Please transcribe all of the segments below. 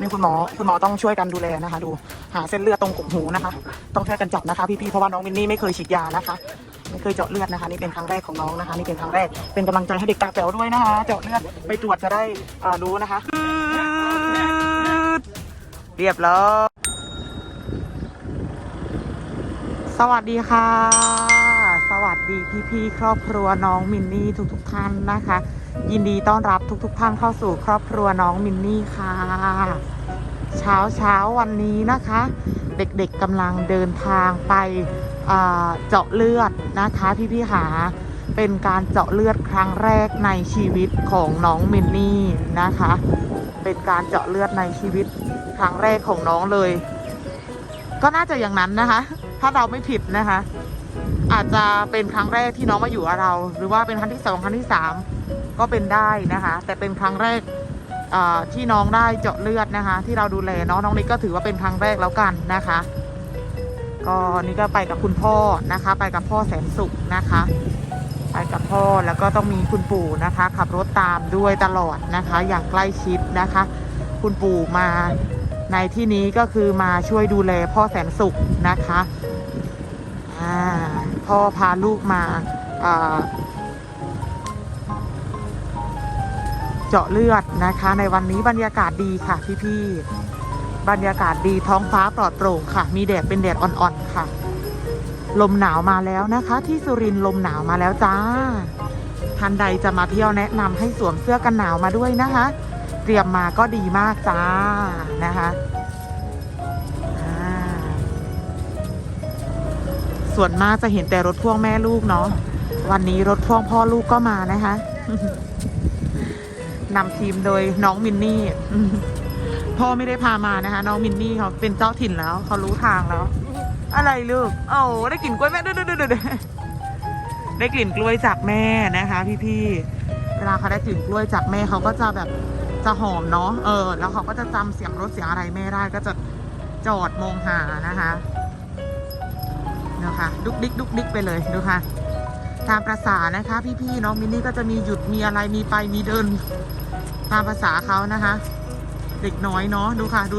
นี่คุณหมอคุณหมอต้องช่วยกันดูแลนะคะ ดูหาเส้นเลือดตรงกกหูนะคะ ต้องช่วยกันจับนะคะพี่ๆเพราะว่าน้องมินนี่ไม่เคยฉีดยานะคะไม่เคยเจาะเลือดนะคะนี่เป็นครั้งแรกของน้องนะคะ นี่เป็นครั้งแรกเป็นกำลังใจให้เด็กตาแป๋วด้วยนะคะ เจาะเลือดไปตรวจจะได้อ่ารู้นะคะ เรียบร้อยสวัสดีค่ะ สวัสดีพี่ๆครอบครัวน้องมินนี่ทุกๆท่านนะคะ ยินดีต้อนรับทุกๆท่านเข้าสู่ครอบครัวน้องมินนี่ค่ะ เช้าเช้าวันนี้นะคะ เด็กๆกำลังเดินทางไปเจาะเลือดนะคะพี่ๆหาเป็นการเจาะเลือดครั้งแรกในชีวิตของน้องมินนี่นะคะ เป็นการเจาะเลือดในชีวิตครั้งแรกของน้องเลย ก็น่าจะอย่างนั้นนะคะ ถ้าเราไม่ผิดนะคะ อาจจะเป็นครั้งแรกที่น้องมาอยู่กับเรา หรือว่าเป็นครั้งที่สองครั้งที่สาม ก็เป็นได้นะคะ แต่เป็นครั้งแรกที่น้องได้เจาะเลือดนะคะ ที่เราดูแลเนาะน้องนิกก็ถือว่าเป็นครั้งแรกแล้วกันนะคะ ก็นี่ก็ไปกับคุณพ่อนะคะ ไปกับพ่อแสนสุขนะคะ ไปกับพ่อแล้วก็ต้องมีคุณปู่นะคะ ขับรถตามด้วยตลอดนะคะ อย่างใกล้ชิดนะคะ คุณปู่มาในที่นี้ก็คือมาช่วยดูแลพ่อแสนสุขนะคะพ่อพาลูกมา เจาะเลือดนะคะ ในวันนี้บรรยากาศดีค่ะพี่ๆบรรยากาศดีท้องฟ้าปลอดโปร่งค่ะ มีแดดเป็นแดดอ่อนๆค่ะ ลมหนาวมาแล้วนะคะ ที่สุรินทร์ลมหนาวมาแล้วจ้าท่านใดจะมาเที่ยวแนะนำให้สวมเสื้อกันหนาวมาด้วยนะคะ เตรียมมาก็ดีมากจ้านะคะส่วนมากจะเห็นแต่รถพ่วงแม่ลูกเนาะวันนี้รถพ่วงพ่อลูกก็มานะคะ นำทีมโดยน้องมินนี่พ่อไม่ได้พามานะคะ น้องมินนี่เขาเป็นเจ้าถิ่นแล้ว เขารู้ทางแล้ว อะไรลูกโอ้ได้กลิ่นกล้วยแม่ดูดูดูดูได้กลิ่นกล้วยจากแม่นะคะ พี่ๆเวลาเขาได้กลิ่นกล้วยจากแม่เขาก็จะแบบจะหอมเนาะเออ แล้วเขาก็จะจำเสียงรถเสียงอะไรแม่ได้ก็จะจอดมองหานะคะนะคะดุกดิกดุกดิกไปเลยดูค่ะตามประษานะคะ พี่ๆน้องมินนี่ก็จะมีหยุดมีอะไรมีไปมีเดิน ตามภาษาเขานะคะ เด็กน้อยเนาะดูค่ะ ดู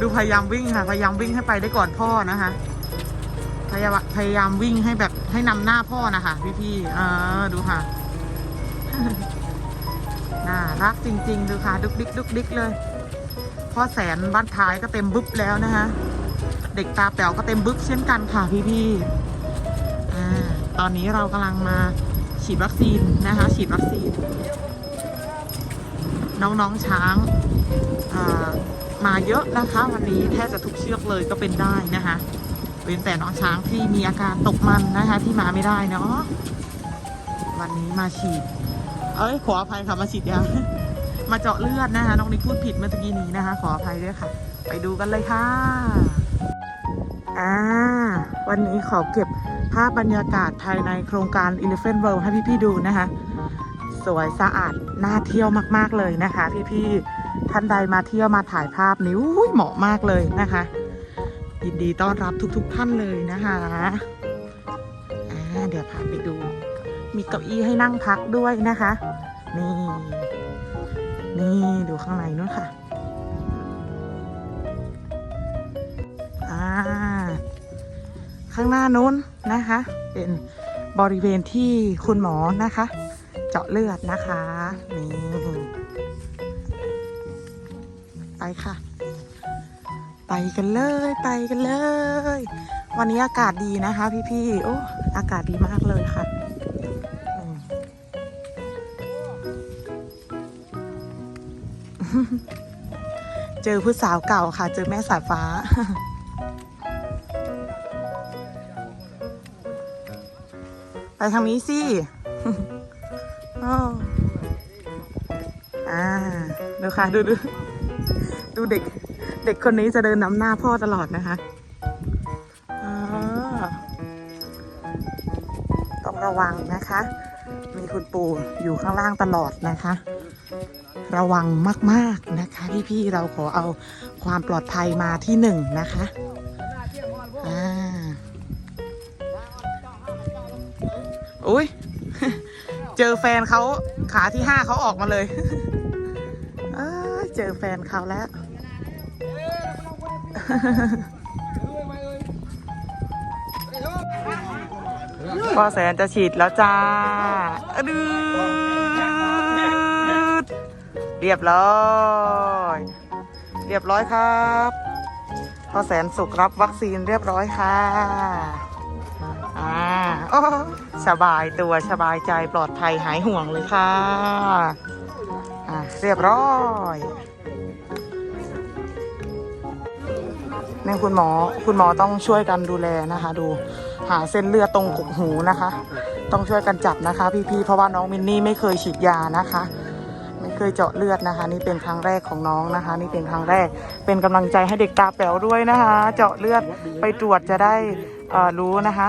ดูพยายามวิ่งค่ะ พยายามวิ่งให้ไปได้ก่อนพ่อนะคะ พยายามพยายามวิ่งให้แบบให้นำหน้าพ่อนะคะพี่ๆเออดูค่ะน่ารักจริง ๆ ดูค่ะ ดุกดิกดุกดิกเลย พ่อแสนบ้านท้ายก็เต็มบึ๊บแล้วนะคะเด็กตาแป๋วก็เต็มบึ๊บเช่นกันค่ะพี่ๆอ่าตอนนี้เรากำลังมาฉีดวัคซีนนะคะ ฉีดวัคซีน น้องๆช้างามาเยอะนะคะ วันนี้แทบจะทุกเชือกเลยก็เป็นได้นะคะเว้นแต่น้องช้างที่มีอาการตกมันนะคะ ที่มาไม่ได้เนาะวันนี้มาฉีด เอ้ยขออภัยค่ะมาฉีดยามาเจาะเลือดนะคะ น้องนิกพูดผิดเมื่อกี้นี้นะคะ ขออภัยด้วยค่ะ ไปดูกันเลยค่ะอ่าวันนี้ขอเก็บภาพบรรยากาศภายในโครงการ Elephant World ให้พี่ๆดูนะคะ สวยสะอาดน่าเที่ยวมาก ๆ เลยนะคะ พี่ๆท่านใดมาเที่ยวมาถ่ายภาพนิ้เหมาะมากเลยนะคะ ยินดีต้อนรับทุก ๆ ท่านเลยนะคะเดี๋ยวพาไปดู มีเก้าอี้ให้นั่งพักด้วยนะคะ นี่ นี่ดูข้างในนู้นค่ะอ่าข้างหน้านู้นนะคะ เป็นบริเวณที่คุณหมอนะคะ เจาะเลือดนะคะนี่ไปค่ะ ไปกันเลยไปกันเลย วันนี้อากาศดีนะคะ พี่ๆโอ้อากาศดีมากเลยค่ะเจอผู้สาวเก่าค่ะ เจอแม่สายฟ้า ไปทางนี้สิ อ้าวอ่าดูค่ะดูดูดูเด็ก เด็กคนนี้จะเดินนำหน้าพ่อตลอดนะคะอ่าต้องระวังนะคะ มีคุณปู่อยู่ข้างล่างตลอดนะคะ ระวังมากๆนะคะ พี่ๆเราขอเอาความปลอดภัยมาที่หนึ่งนะคะอ่าอุ้ย เจอแฟนเขาขาที่ห้าเขาออกมาเลยเเจอแฟนเขาแล้ว พ่อแสนจะฉีดแล้วจ้าดืดเรียบร้อย เรียบร้อยครับพ่อแสนสุขรับวัคซีนเรียบร้อยค่ะ อ่าโอ้ สบายตัวสบายใจปลอดภัยหายห่วงเลยค่ะอ่าเรียบร้อยนี่คุณหมอคุณหมอต้องช่วยกันดูแลนะคะ ดูหาเส้นเลือดตรงกกหูนะคะ ต้องช่วยกันจับนะคะ พี่ๆเพราะว่าน้องมินนี่ไม่เคยฉีดยานะคะ ไม่เคยเจาะเลือดนะคะ นี่เป็นครั้งแรกของน้องนะคะ นี่เป็นครั้งแรก เป็นกำลังใจให้เด็กตาแป๋วด้วยนะคะ เจาะเลือดไปตรวจจะได้รู้นะคะ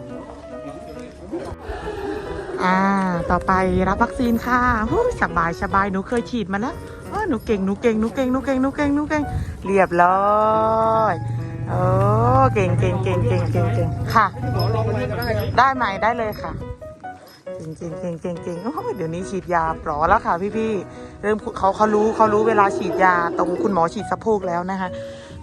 อ่า ต่อไปรับวัคซีนค่ะหู้สบายสบายหนูเคยฉีดมาแล้วอ๋อหนูเก่ง หนูเก่ง หนูเก่ง หนูเก่ง หนูเก่ง หนูเก่ง เรียบร้อยโอ้เก่งเก่งเก่งเก่งเก่งเก่งค่ะ ได้ไหมได้เลยค่ะ ก่งเก่งเก่งเก่งเก่งเดี๋ยวนี้ฉีดยาปลอแล้วค่ะพี่พี่ๆเริ่มเขาเขารู้เขารู้เวลาฉีดยาตรงคุณหมอฉีดสะโพกแล้วนะคะ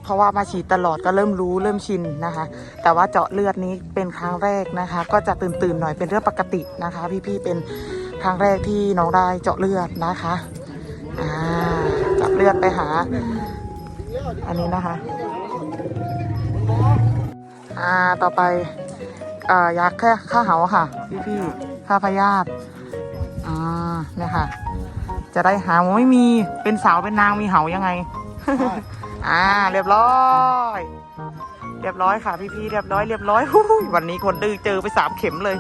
เพราะว่ามาฉีดตลอดก็เริ่มรู้เริ่มชินนะคะ แต่ว่าเจาะเลือดนี้เป็นครั้งแรกนะคะ ก็จะตื่นตื่นหน่อยเป็นเรื่องปกตินะคะ พี่พี่ๆเป็นครั้งแรกที่น้องได้เจาะเลือดนะคะอ่าเจาะเลือดไปหา อันนี้นะคะอ่าต่อไปเอ่อยาแค่ค่าเหาค่ะ พี่พี่ๆ ค่าพยาธิอ่าเนี่ยค่ะ จะได้หาไม่มีเป็นสาวเป็นนางมีเหายังไง อ่า เรียบร้อย เรียบร้อยค่ะ พี่พี่ๆเรียบร้อยเรียบร้อยหู้ยวันนี้คนดื้อเจอไปสามเข็มเลย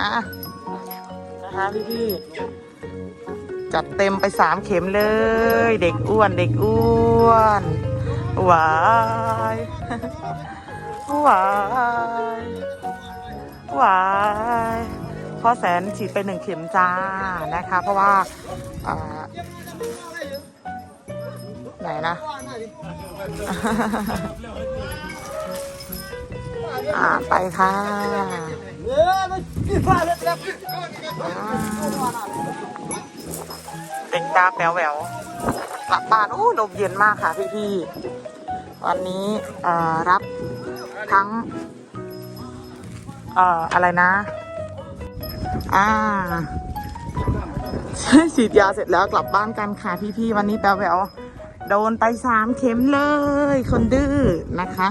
อะนะคะพี่พี่ๆจัดเต็มไปสามเข็มเลย เด็กอ้วนเด็กอ้วนหวายหวายหวาย พ่อแสนฉีดไปหนึ่งเข็มจ้านะคะ เพราะว่าไหนนะอ่าไปค่ะเด็กตาแป๋วแหววกลับบ้านอู้ลมเย็นมากค่ะพี่ๆวันนี้รับทั้งอะไรนะ อ่า ฉีดยาเสร็จแล้วกลับบ้านกันค่ะพี่ๆวันนี้แปลแววโดนไปสามเข็มเลย คนดื้อนะคะ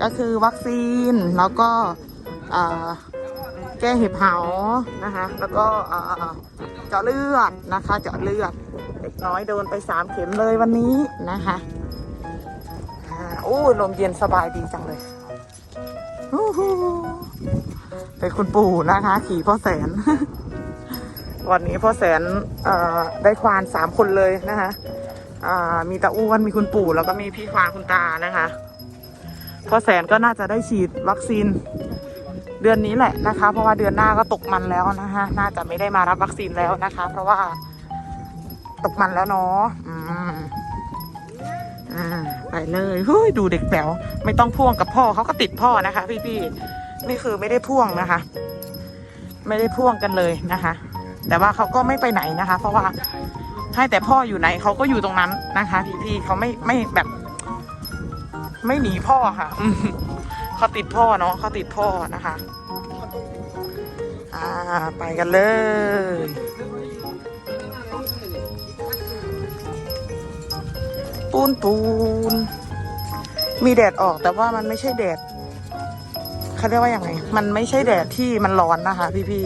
ก็คือวัคซีนแล้วก็แก้เห็บเหานะคะ แล้วก็เจาะเลือดนะคะ เจาะเลือดเด็กน้อยโดนไปสามเข็มเลยวันนี้นะคะอ่าโอ้ลมเย็นสบายดีจังเลยฮู้ฮู้ เป็นคุณปู่นะคะ ขี่พ่อแสน วันนี้พ่อแสนเอ่อได้ควานสามคนเลยนะคะอ่ามีตาอ้วนมีคุณปู่แล้วก็มีพี่ควานคุณตานะคะพ่อแสนก็น่าจะได้ฉีดวัคซีนเดือนนี้แหละนะคะ เพราะว่าเดือนหน้าก็ตกมันแล้วนะคะน่าจะไม่ได้มารับวัคซีนแล้วนะคะ เพราะว่าตกมันแล้วเนาะอ่าไปเลยเฮ้ยดูเด็กแป๋วไม่ต้องพ่วงกับพ่อเขาก็ติดพ่อนะคะ พี่ๆ นี่คือไม่ได้พ่วงนะคะ ไม่ได้พ่วงกันเลยนะคะ แต่ว่าเขาก็ไม่ไปไหนนะคะ เพราะว่าให้แต่พ่ออยู่ไหนเขาก็อยู่ตรงนั้นนะคะ พี่ๆเขาไม่ไม่แบบ ไม่หนีพ่อค่ะเขาติดพ่อเนาะเขาติดพ่อนะคะ อ่า ไปกันเลยปูนปูนมีแดดออกแต่ว่ามันไม่ใช่แดด เขาเรียกว่าอย่างไง มันไม่ใช่แดดที่มันร้อนนะคะพี่พี่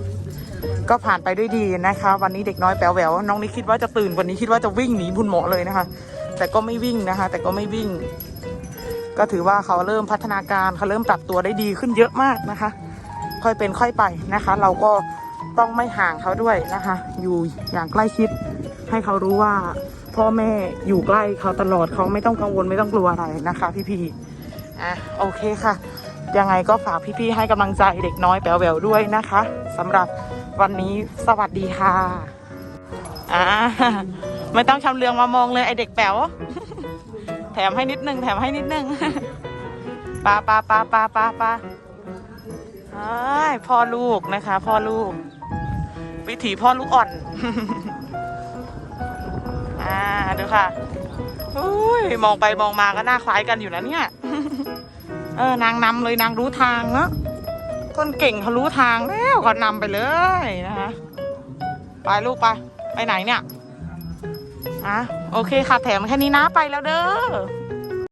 ๆก็ผ่านไปด้วยดีนะคะ วันนี้เด็กน้อยแป๋วแหววน้องนี่คิดว่าจะตื่นวันนี้คิดว่าจะวิ่งหนีบุญหมอเลยนะคะ แต่ก็ไม่วิ่งนะคะ แต่ก็ไม่วิ่ง ก็ถือว่าเขาเริ่มพัฒนาการเขาเริ่มปรับตัวได้ดีขึ้นเยอะมากนะคะ ค่อยเป็นค่อยไปนะคะ เราก็ต้องไม่ห่างเขาด้วยนะคะ อยู่อย่างใกล้ชิด ให้เขารู้ว่าพ่อแม่อยู่ใกล้เขาตลอดเขาไม่ต้องกังวลไม่ต้องกลัวอะไรนะคะ พี่ๆ อะโอเคค่ะ ยังไงก็ฝากพี่ๆให้กำลังใจเด็กน้อยแป๋วแววด้วยนะคะสำหรับวันนี้สวัสดีค่ะอ่าไม่ต้องชำเลืองมามองเลยไอเด็กแป๋วแถมให้นิดนึงแถมให้นิดนึงปาปาปาปาปาปาเอ้ยพ่อลูกนะคะ พ่อลูก วิถีพ่อลูกอ่อน อ่าดูค่ะอุ้ยมองไปมองมาก็น่าคล้ายกันอยู่นะเนี่ย เออนางนำเลยนางรู้ทางเนาะคนเก่งเขารู้ทางแล้วก็นำไปเลยนะคะไปลูกไปไปไหนเนี่ยอะโอเคค่ะแถมแค่นี้นะไปแล้วเด้อ